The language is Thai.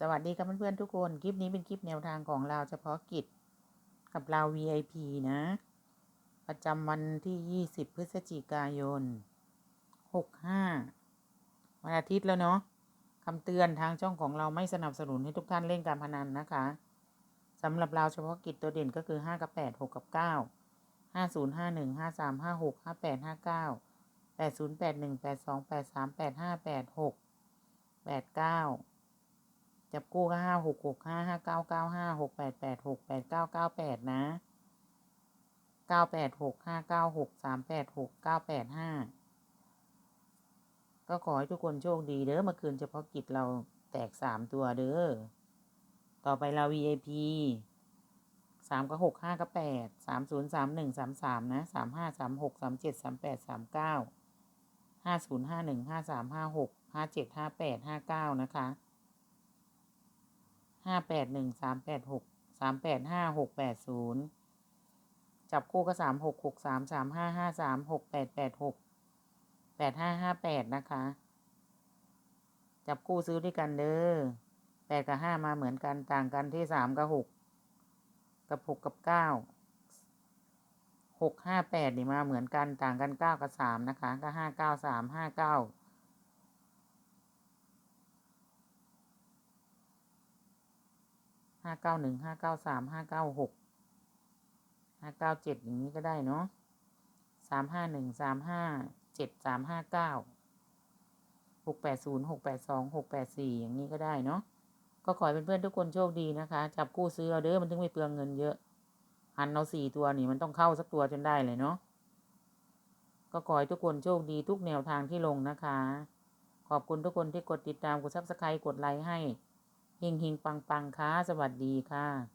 สวัสดีครับเพื่อนๆทุกคน คลิปนี้เป็นคลิปแนวทางของเราเฉพาะกิจกับเรา VIP นะ ประจำวันที่ 20 พฤศจิกายน 65 วันอาทิตย์แล้วเนาะคำเตือนทางช่องของเราไม่สนับสนุนให้ทุกท่านเล่นการพนันนะคะสำหรับเราเฉพาะกิจตัวเด่นก็คือ 5 กับ 8 6 กับ 9 50 51 53 56 58 59 80 81 82 83 85 86 89 จับกู้ก็ห้าหกหกห้าห้าเก้าเก้าห้าหกแปดแปดหกแปดเก้าเก้าแปดนะเก้าแปดหกห้าเก้าหกสามแปดหกเก้าแปดห้าก็ขอให้ทุกคนโชคดีเด้อเมื่อคืนเฉพาะกิจเราแตกสามตัวเด้อ ต่อไปเรา VIP สามกับหกห้ากับแปดสามศูนย์สามหนึ่งสามสามนะสามห้าสามหกสามเจ็ดสามแปดสามเก้าห้าศูนย์ห้าหนึ่งห้าสามห้าหกห้าเจ็ดห้าแปดห้าเก้านะคะ ห้าแปดหนึ่งสามแปดหกสามแปดห้าหกแปดศูนย์จับคู่ก็สามหกหกสามสามห้าห้าสามหกแปดแปดหกแปดห้าห้าแปดนะคะ จับคู่ซื้อด้วยกันเด้อแปดกับห้ามาเหมือนกันต่างกันที่สามกับหกกับหกกับเก้าหกห้าแปดนี่มาเหมือนกันต่างกันเก้ากับสามนะคะ ก็ห้าเก้าสามห้าเก้า ห้าเก้าหนึ่งห้าเก้าสามห้าเก้าหกห้าเก้าเจ็ดอย่างนี้ก็ได้เนาะสามห้าหนึ่งสามห้าเจ็ดสามห้าเก้าหกแปดศูนย์หกแปดสองหกแปดสี่อย่างนี้ก็ได้เนาะก็ขอให้เพื่อนๆทุกคนโชคดีนะคะ จับกู้ซื้อเอาเด้อมันถึงไม่เปลืองเงินเยอะหันเอาสี่ตัวนี่มันต้องเข้าสักตัวจนได้เลยเนาะก็ขอให้ทุกคนโชคดีทุกแนวทางที่ลงนะคะ ขอบคุณทุกคนที่กดติดตามกดซับสไครต์กดไลค์ให้ เฮงเฮงปังปังค่ะ สวัสดีค่ะ